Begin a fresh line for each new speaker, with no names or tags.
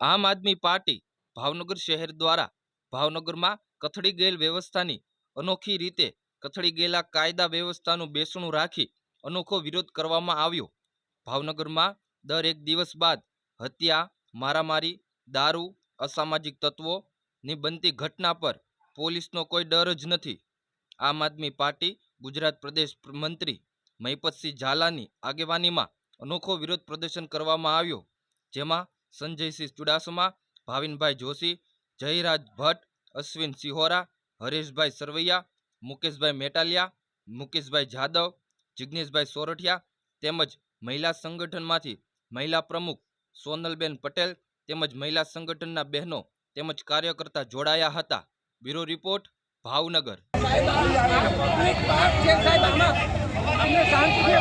આમ આદમી પાર્ટી ભાવનગર શહેર દ્વારા ભાવનગરમાં કથળી ગયેલ વ્યવસ્થાની અનોખી રીતે કથળી ગયેલા કાયદા વ્યવસ્થાનું બેસણું રાખી અનોખો વિરોધ કરવામાં આવ્યો. ભાવનગરમાં દર એક દિવસ બાદ હત્યા, મારામારી, દારૂ, અસામાજિક તત્વોની બનતી ઘટના પર પોલીસનો કોઈ ડર જ નથી. આમ આદમી પાર્ટી ગુજરાત પ્રદેશ મંત્રી મહિપતસિંહ ઝાલાની આગેવાનીમાં અનોખો વિરોધ પ્રદર્શન કરવામાં આવ્યો, જેમાં સંજયસિંહ ચુડાસમા, ભાવિનભાઈ જોશી, જયરાજ ભટ્ટ, અશ્વિન સિહોરા, હરેશભાઈ સરવૈયા, મુકેશભાઈ મેટાલિયા, મુકેશભાઈ જાદવ જિજ્ઞેશભાઈ સોરઠિયા તેમજ મહિલા સંગઠનમાંથી મહિલા પ્રમુખ સોનલબેન પટેલ તેમજ મહિલા સંગઠનના બહેનો તેમજ કાર્યકર્તા જોડાયા હતા. Bureau report, Bhavnagar.
શાંતિથી